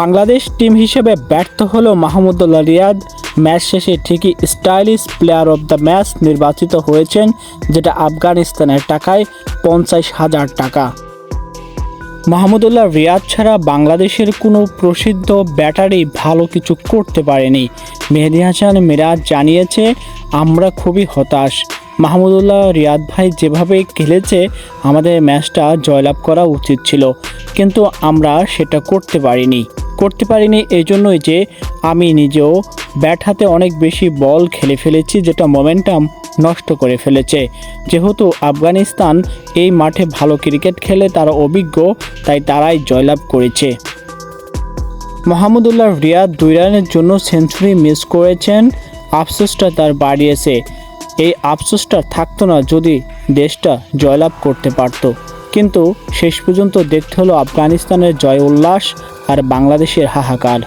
Bangladesh team হিসেবে ব্যর্থ হলো মাহমুদুল্লাহ রিয়াদ। ম্যাচ শেষে ঠিকই stylish player of the match নির্বাচিত হয়েছেন, যেটা আফগানিস্তানের টাকায় পঞ্চাশ হাজার টাকা। মাহমুদুল্লাহ রিয়াদ ছাড়া বাংলাদেশের কোনো প্রসিদ্ধ ব্যাটারি ভালো কিছু করতে পারেনি। মেহেদি হাসান মিরাজ জানিয়েছে, আমরা খুবই হতাশ। মাহমুদুল্লাহ রিয়াদ ভাই যেভাবে খেলেছে, আমাদের ম্যাচটা জয়লাভ করা উচিত ছিল, কিন্তু আমরা সেটা করতে পারিনি। করতে পারিনি এই জন্যই যে আমি নিজেও ব্যাট হাতে অনেক বেশি বল খেলে ফেলেছি, যেটা মোমেন্টাম নষ্ট করে ফেলেছে। যেহেতু আফগানিস্তান এই মাঠে ভালো ক্রিকেট খেলে তারা অভিজ্ঞ, তাই তারাই জয়লাভ করেছে। মোহাম্মদুল্লাহ রিয়াদ দুই রানের জন্য সেঞ্চুরি মিস করেছেন, আফসোসটা তার বাড়িয়েছে। এই আফসোসটা থাকতো না যদি দেশটা জয়লাভ করতে পারত। কিন্তু শেষ পর্যন্ত দেখতে হলো আফগানিস্তানের জয় উল্লাস আর বাংলাদেশের হাহাকার।